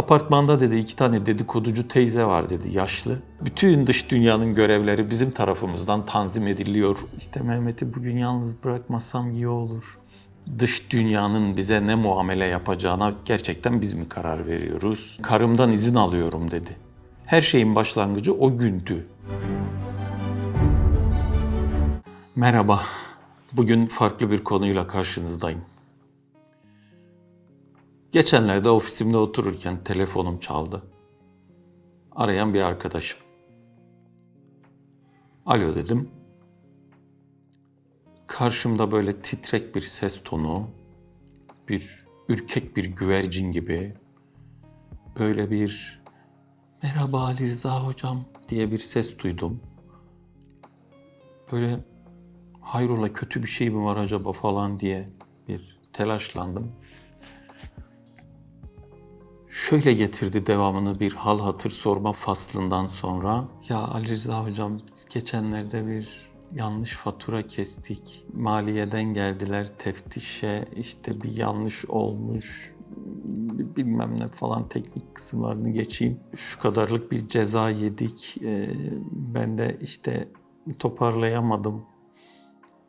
Apartmanda dedi iki tane dedikoducu teyze var dedi yaşlı. Bütün dış dünyanın görevleri bizim tarafımızdan tanzim ediliyor. İşte Mehmet'i bugün yalnız bırakmasam iyi olur. Dış dünyanın bize ne muamele yapacağına gerçekten biz mi karar veriyoruz? Karımdan izin alıyorum dedi. Her şeyin başlangıcı o gündü. Merhaba. Bugün farklı bir konuyla karşınızdayım. Geçenlerde ofisimde otururken telefonum çaldı. Arayan bir arkadaşım. Alo dedim. Karşımda böyle titrek bir ses tonu, bir ürkek bir güvercin gibi böyle bir merhaba Ali Rıza hocam diye bir ses duydum. Böyle hayrola kötü bir şey mi var acaba falan diye bir telaşlandım. Şöyle getirdi devamını bir hal hatır sorma faslından sonra. Ya Ali Rıza hocam biz geçenlerde bir yanlış fatura kestik. Maliyeden geldiler teftişe işte bir yanlış olmuş bilmem ne falan teknik kısımlarını geçeyim. Şu kadarlık bir ceza yedik. Ee, ben de işte toparlayamadım.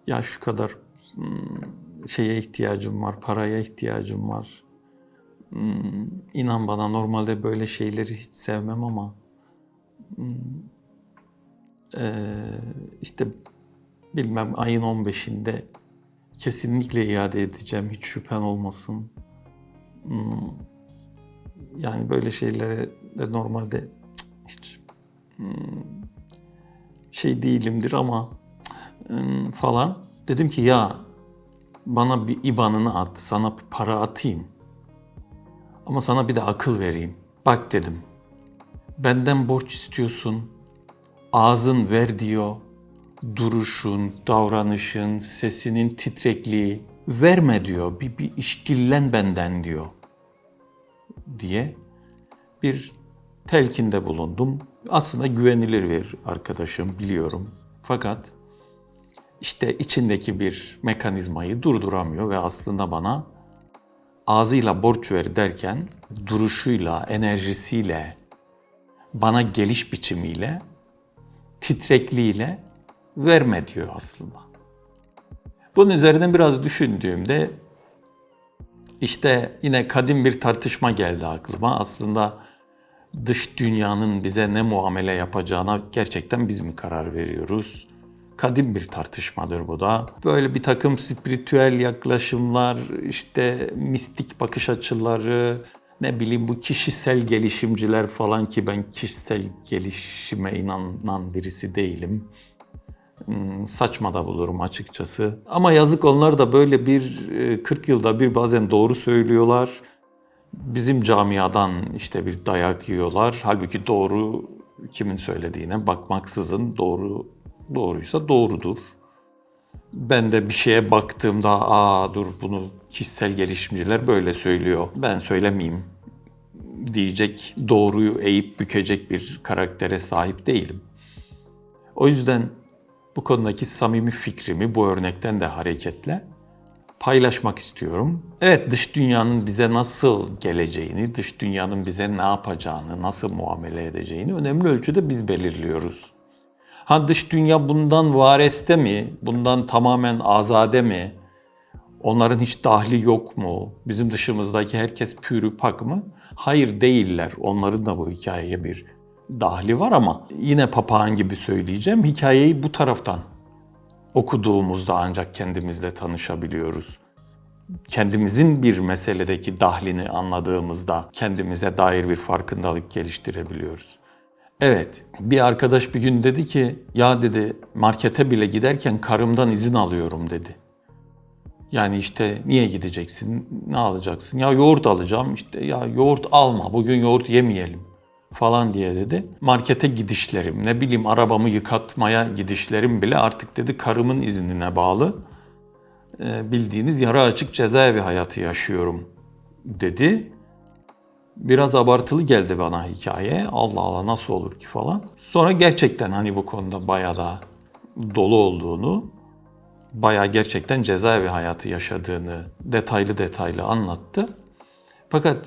Ya şu kadar hmm, şeye ihtiyacım var, paraya ihtiyacım var. Hmm, inan bana normalde böyle şeyleri hiç sevmem ama hmm, eee, işte bilmem ayın 15'inde kesinlikle iade edeceğim hiç şüphen olmasın. Hmm, yani böyle şeylere de normalde hiç hmm, şey değilimdir ama hmm, falan. Dedim ki ya bana bir IBAN'ını at, sana para atayım. Ama sana bir de akıl vereyim. Bak dedim. Benden borç istiyorsun. Ağzın ver diyor. Duruşun, davranışın, sesinin titrekliği. Verme diyor. Bir, bir işkillen benden diyor. Diye bir telkinde bulundum. Aslında güvenilir bir arkadaşım biliyorum. Fakat işte içindeki bir mekanizmayı durduramıyor ve aslında bana ağzıyla borç ver derken duruşuyla, enerjisiyle, bana geliş biçimiyle, titrekliğiyle verme diyor aslında. Bunun üzerine biraz düşündüğümde işte yine kadim bir tartışma geldi aklıma. Aslında dış dünyanın bize ne muamele yapacağına gerçekten biz mi karar veriyoruz? Kadim bir tartışmadır bu da. Böyle bir takım spiritüel yaklaşımlar, işte mistik bakış açıları, ne bileyim bu kişisel gelişimciler falan ki ben kişisel gelişime inanan birisi değilim. Hmm, Saçma da bulurum açıkçası. Ama yazık onlar da böyle bir e, 40 yılda bir bazen doğru söylüyorlar. Bizim camiadan işte bir dayak yiyorlar. Halbuki doğru kimin söylediğine bakmaksızın doğru doğruysa doğrudur. Ben de bir şeye baktığımda aa dur bunu kişisel gelişimciler böyle söylüyor. Ben söylemeyeyim diyecek, doğruyu eğip bükecek bir karaktere sahip değilim. O yüzden bu konudaki samimi fikrimi bu örnekten de hareketle paylaşmak istiyorum. Evet dış dünyanın bize nasıl geleceğini, dış dünyanın bize ne yapacağını, nasıl muamele edeceğini önemli ölçüde biz belirliyoruz. Ha dış dünya bundan vareste mi? Bundan tamamen azade mi? Onların hiç dahli yok mu? Bizim dışımızdaki herkes pürü pak mı? Hayır değiller. Onların da bu hikayeye bir dahli var ama yine papağan gibi söyleyeceğim. Hikayeyi bu taraftan okuduğumuzda ancak kendimizle tanışabiliyoruz. Kendimizin bir meseledeki dahlini anladığımızda kendimize dair bir farkındalık geliştirebiliyoruz. Evet, bir arkadaş bir gün dedi ki, ya dedi markete bile giderken karımdan izin alıyorum dedi. Yani işte niye gideceksin, ne alacaksın? Ya yoğurt alacağım, işte ya yoğurt alma, bugün yoğurt yemeyelim falan diye dedi. Markete gidişlerim, ne bileyim arabamı yıkatmaya gidişlerim bile artık dedi karımın iznine bağlı. Ee, bildiğiniz yarı açık cezaevi hayatı yaşıyorum dedi. Biraz abartılı geldi bana hikaye. Allah Allah nasıl olur ki falan. Sonra gerçekten hani bu konuda bayağı da dolu olduğunu, bayağı gerçekten cezaevi hayatı yaşadığını detaylı detaylı anlattı. Fakat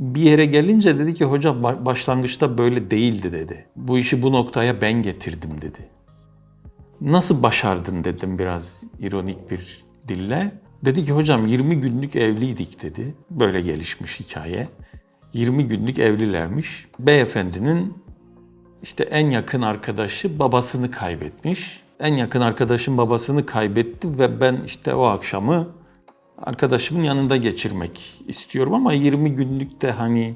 Bir yere gelince dedi ki hocam ba- başlangıçta böyle değildi dedi. Bu işi bu noktaya ben getirdim dedi. Nasıl başardın dedim biraz ironik bir dille. Dedi ki hocam 20 günlük evliydik dedi. Böyle gelişmiş hikaye. 20 günlük evlilermiş. Beyefendinin işte en yakın arkadaşı babasını kaybetmiş. En yakın arkadaşım babasını kaybetti ve ben işte o akşamı arkadaşımın yanında geçirmek istiyorum ama 20 günlük de hani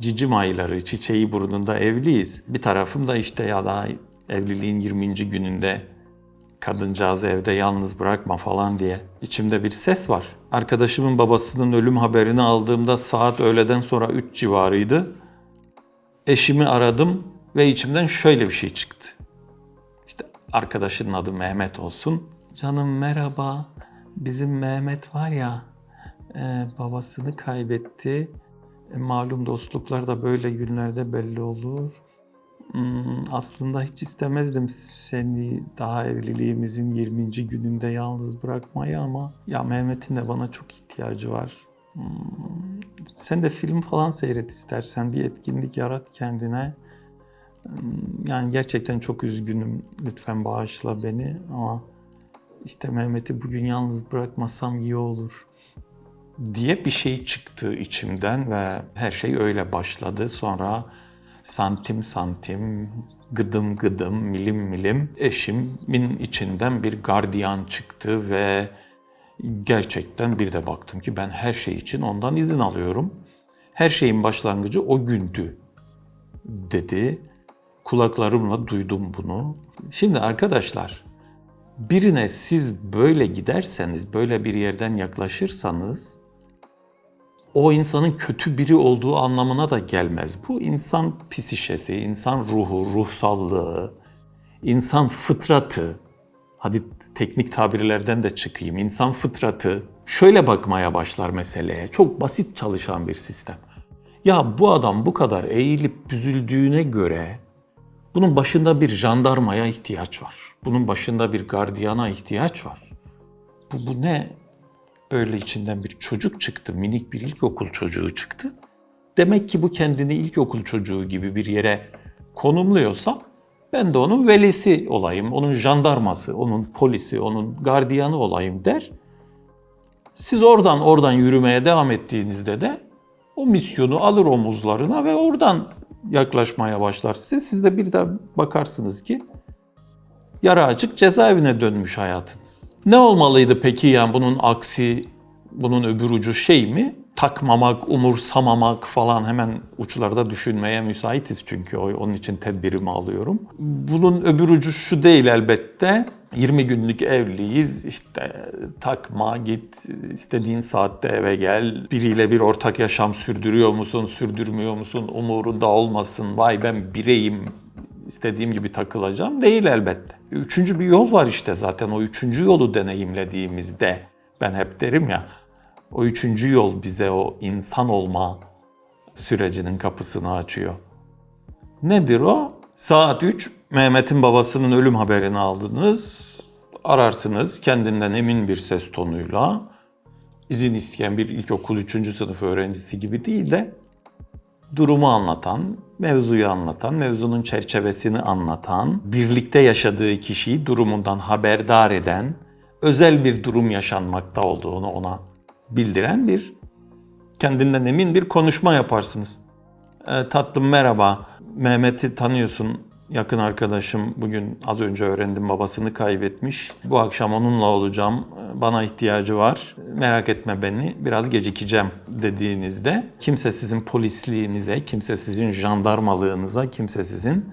cicim ayları, çiçeği burnunda evliyiz. Bir tarafım da işte ya daha evliliğin 20. gününde kadıncağızı evde yalnız bırakma falan diye içimde bir ses var. Arkadaşımın babasının ölüm haberini aldığımda saat öğleden sonra 3 civarıydı. Eşimi aradım ve içimden şöyle bir şey çıktı. İşte arkadaşının adı Mehmet olsun. Canım merhaba. Bizim Mehmet var ya e, babasını kaybetti. E, malum dostluklar da böyle günlerde belli olur. Hmm, aslında hiç istemezdim seni daha evliliğimizin 20. gününde yalnız bırakmayı ama ya Mehmet'in de bana çok ihtiyacı var. Hmm, sen de film falan seyret istersen bir etkinlik yarat kendine. Hmm, Yani gerçekten çok üzgünüm. Lütfen bağışla beni ama işte Mehmet'i bugün yalnız bırakmasam iyi olur diye bir şey çıktı içimden ve her şey öyle başladı. Sonra santim santim, gıdım gıdım, milim milim eşimin içinden bir gardiyan çıktı ve gerçekten bir de baktım ki ben her şey için ondan izin alıyorum. Her şeyin başlangıcı o gündü dedi. Kulaklarımla duydum bunu. Şimdi arkadaşlar birine siz böyle giderseniz, böyle bir yerden yaklaşırsanız o insanın kötü biri olduğu anlamına da gelmez. Bu insan psişesi, insan ruhu, ruhsallığı, insan fıtratı. Hadi teknik tabirlerden de çıkayım. İnsan fıtratı şöyle bakmaya başlar meseleye. Çok basit çalışan bir sistem. Ya bu adam bu kadar eğilip büzüldüğüne göre bunun başında bir jandarmaya ihtiyaç var. Bunun başında bir gardiyana ihtiyaç var. Bu, bu ne? Böyle içinden bir çocuk çıktı, minik bir ilkokul çocuğu çıktı. Demek ki bu kendini ilkokul çocuğu gibi bir yere konumluyorsa ben de onun velisi olayım, onun jandarması, onun polisi, onun gardiyanı olayım der. Siz oradan oradan yürümeye devam ettiğinizde de o misyonu alır omuzlarına ve oradan yaklaşmaya başlar size. Siz de bir daha bakarsınız ki yara açık cezaevine dönmüş hayatınız. Ne olmalıydı peki yani bunun aksi, bunun öbür ucu şey mi? Takmamak, umursamamak falan hemen uçlarda düşünmeye müsaitiz çünkü onun için tedbirimi alıyorum. Bunun öbür ucu şu değil elbette. 20 günlük evliyiz işte takma git istediğin saatte eve gel. Biriyle bir ortak yaşam sürdürüyor musun sürdürmüyor musun umurunda olmasın. Vay ben bireyim istediğim gibi takılacağım değil elbette. Üçüncü bir yol var işte zaten o üçüncü yolu deneyimlediğimizde ben hep derim ya o üçüncü yol bize o insan olma sürecinin kapısını açıyor. Nedir o? Saat 3 Mehmet'in babasının ölüm haberini aldınız. Ararsınız kendinden emin bir ses tonuyla. izin isteyen bir ilkokul 3. sınıf öğrencisi gibi değil de durumu anlatan, mevzuyu anlatan, mevzunun çerçevesini anlatan, birlikte yaşadığı kişiyi durumundan haberdar eden, özel bir durum yaşanmakta olduğunu ona bildiren bir kendinden emin bir konuşma yaparsınız. E, tatlım merhaba. Mehmet'i tanıyorsun. Yakın arkadaşım bugün az önce öğrendim babasını kaybetmiş. Bu akşam onunla olacağım. Bana ihtiyacı var. Merak etme beni. Biraz gecikeceğim dediğinizde kimse sizin polisliğinize, kimse sizin jandarmalığınıza, kimse sizin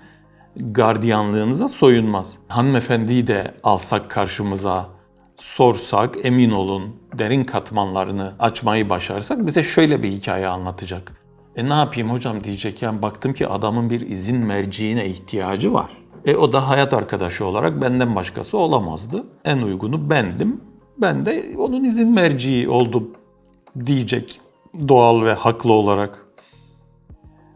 gardiyanlığınıza soyunmaz. Hanımefendiyi de alsak karşımıza, sorsak emin olun derin katmanlarını açmayı başarsak bize şöyle bir hikaye anlatacak. E ne yapayım hocam diyecek yani baktım ki adamın bir izin merciine ihtiyacı var. E o da hayat arkadaşı olarak benden başkası olamazdı. En uygunu bendim. Ben de onun izin merciği oldum diyecek doğal ve haklı olarak.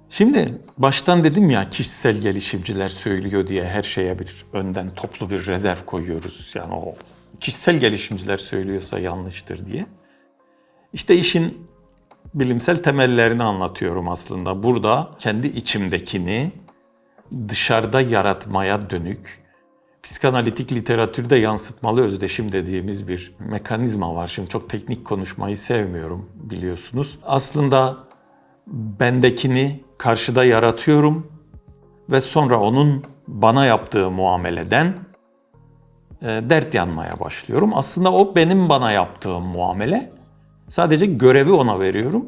Şimdi baştan dedim ya kişisel gelişimciler söylüyor diye her şeye bir önden toplu bir rezerv koyuyoruz. Yani o kişisel gelişimciler söylüyorsa yanlıştır diye. İşte işin bilimsel temellerini anlatıyorum aslında. Burada kendi içimdekini dışarıda yaratmaya dönük psikanalitik literatürde yansıtmalı özdeşim dediğimiz bir mekanizma var. Şimdi çok teknik konuşmayı sevmiyorum biliyorsunuz. Aslında bendekini karşıda yaratıyorum ve sonra onun bana yaptığı muameleden e, dert yanmaya başlıyorum. Aslında o benim bana yaptığım muamele. Sadece görevi ona veriyorum.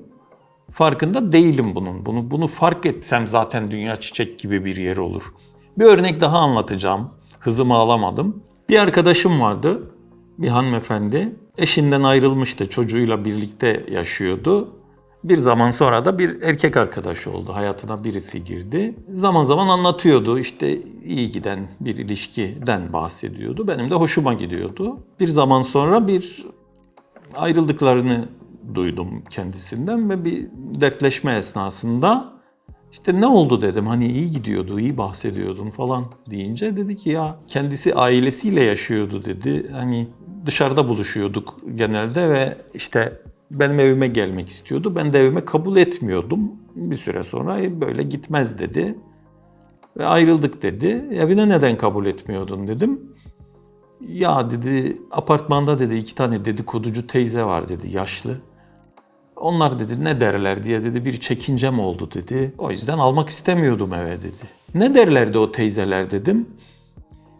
Farkında değilim bunun. Bunu bunu fark etsem zaten dünya çiçek gibi bir yer olur. Bir örnek daha anlatacağım. Hızımı alamadım. Bir arkadaşım vardı. Bir hanımefendi. Eşinden ayrılmıştı. Çocuğuyla birlikte yaşıyordu. Bir zaman sonra da bir erkek arkadaşı oldu. Hayatına birisi girdi. Zaman zaman anlatıyordu. İşte iyi giden bir ilişkiden bahsediyordu. Benim de hoşuma gidiyordu. Bir zaman sonra bir ayrıldıklarını duydum kendisinden ve bir dertleşme esnasında işte ne oldu dedim hani iyi gidiyordu, iyi bahsediyordun falan deyince dedi ki ya kendisi ailesiyle yaşıyordu dedi. Hani dışarıda buluşuyorduk genelde ve işte benim evime gelmek istiyordu. Ben de evime kabul etmiyordum. Bir süre sonra "E, böyle gitmez dedi. Ve ayrıldık dedi. Evine neden kabul etmiyordun dedim. Ya dedi apartmanda dedi iki tane dedikoducu teyze var dedi yaşlı. Onlar dedi ne derler diye dedi bir çekincem oldu dedi. O yüzden almak istemiyordum eve dedi. Ne derlerdi o teyzeler dedim.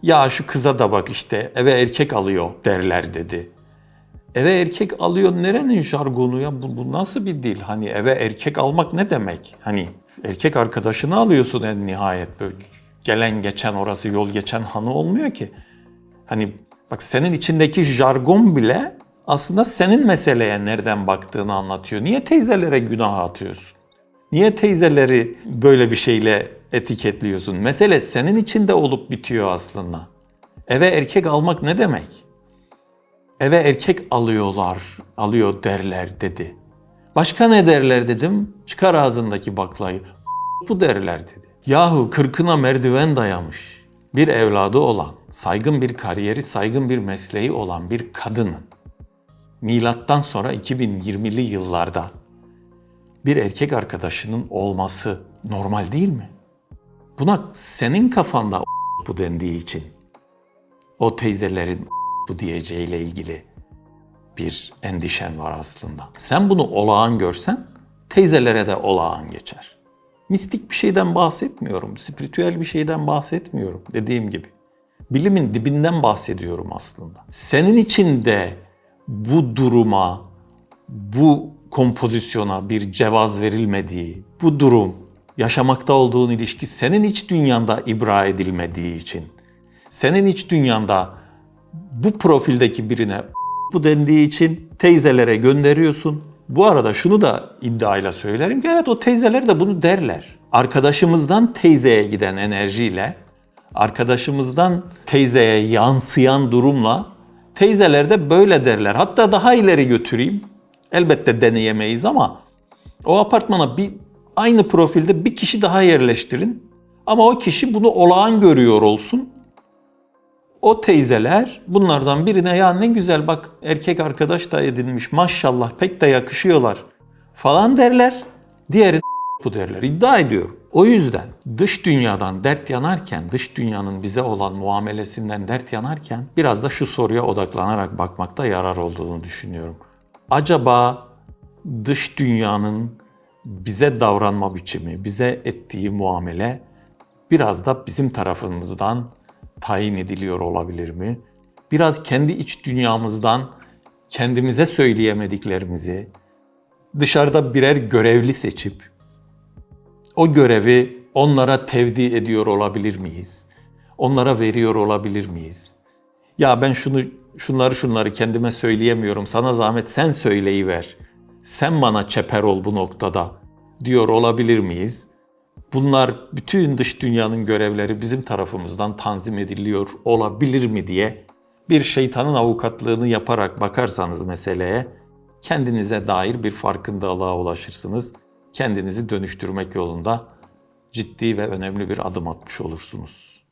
Ya şu kıza da bak işte eve erkek alıyor derler dedi. Eve erkek alıyor nerenin jargonu ya? Bu, bu nasıl bir dil? Hani eve erkek almak ne demek? Hani erkek arkadaşını alıyorsun en nihayet. Böyle gelen geçen orası yol geçen hanı olmuyor ki. Hani bak senin içindeki jargon bile aslında senin meseleye nereden baktığını anlatıyor. Niye teyzelere günah atıyorsun? Niye teyzeleri böyle bir şeyle etiketliyorsun? Mesele senin içinde olup bitiyor aslında. Eve erkek almak ne demek? Eve erkek alıyorlar, alıyor derler dedi. Başka ne derler dedim. Çıkar ağzındaki baklayı. Bu derler dedi. Yahu kırkına merdiven dayamış bir evladı olan, saygın bir kariyeri, saygın bir mesleği olan bir kadının milattan sonra 2020'li yıllarda bir erkek arkadaşının olması normal değil mi? Buna senin kafanda bu dendiği için o teyzelerin bu diyeceğiyle ilgili bir endişen var aslında. Sen bunu olağan görsen teyzelere de olağan geçer. Mistik bir şeyden bahsetmiyorum, spiritüel bir şeyden bahsetmiyorum dediğim gibi. Bilimin dibinden bahsediyorum aslında. Senin için de bu duruma, bu kompozisyona bir cevaz verilmediği, bu durum, yaşamakta olduğun ilişki senin iç dünyanda ibra edilmediği için, senin iç dünyanda bu profildeki birine bu dendiği için teyzelere gönderiyorsun. Bu arada şunu da iddiayla söylerim ki evet o teyzeler de bunu derler. Arkadaşımızdan teyzeye giden enerjiyle, arkadaşımızdan teyzeye yansıyan durumla teyzeler de böyle derler. Hatta daha ileri götüreyim. Elbette deneyemeyiz ama o apartmana bir aynı profilde bir kişi daha yerleştirin. Ama o kişi bunu olağan görüyor olsun. O teyzeler bunlardan birine ya ne güzel bak erkek arkadaş da edinmiş maşallah pek de yakışıyorlar falan derler. Diğeri bu derler. İddia ediyorum. O yüzden dış dünyadan dert yanarken, dış dünyanın bize olan muamelesinden dert yanarken biraz da şu soruya odaklanarak bakmakta yarar olduğunu düşünüyorum. Acaba dış dünyanın bize davranma biçimi, bize ettiği muamele biraz da bizim tarafımızdan tayin ediliyor olabilir mi? Biraz kendi iç dünyamızdan kendimize söyleyemediklerimizi dışarıda birer görevli seçip o görevi onlara tevdi ediyor olabilir miyiz? Onlara veriyor olabilir miyiz? Ya ben şunu şunları şunları kendime söyleyemiyorum. Sana zahmet sen söyleyiver. Sen bana çeper ol bu noktada diyor olabilir miyiz? Bunlar bütün dış dünyanın görevleri bizim tarafımızdan tanzim ediliyor olabilir mi diye bir şeytanın avukatlığını yaparak bakarsanız meseleye kendinize dair bir farkındalığa ulaşırsınız. Kendinizi dönüştürmek yolunda ciddi ve önemli bir adım atmış olursunuz.